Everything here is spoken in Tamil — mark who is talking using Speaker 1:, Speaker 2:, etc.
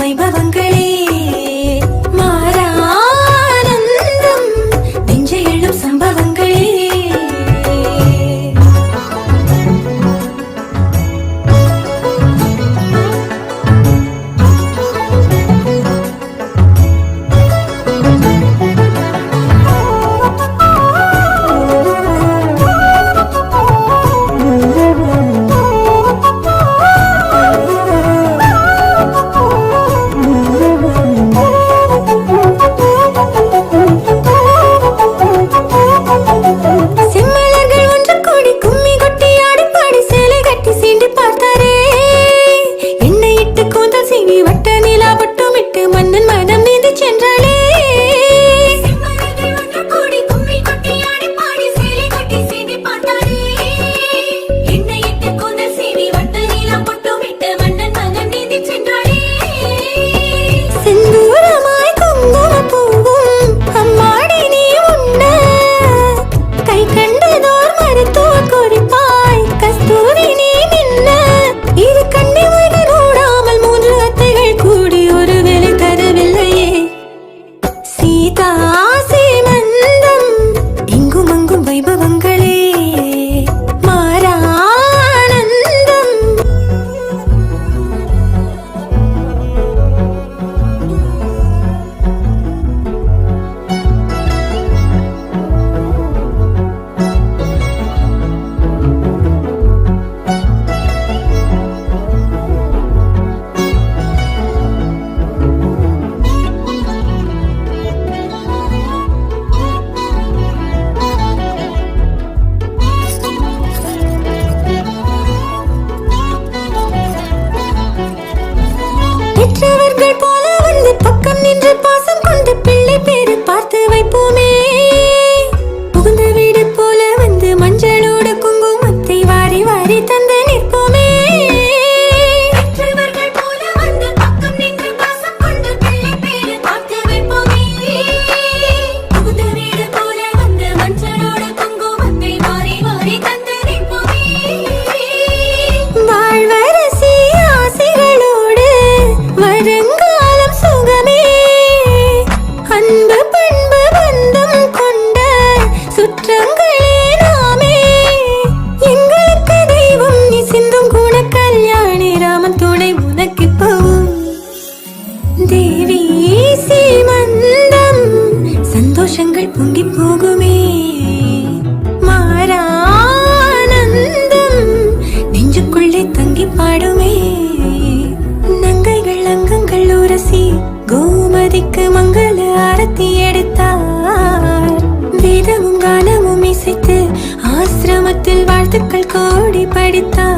Speaker 1: வைபவங்கள் பொங்கிப்போகுமே மாறானந்தம் நெஞ்சுக்குள்ளே தங்கி பாடுமே நங்கைகள் அங்கங்கள் உரசி கோமதிக்கு மங்கள ஆரத்தி எடுத்தார் வேதமும் கானமும் இசைத்து ஆசிரமத்தில் வாழ்த்துக்கள் கோடி படித்தார்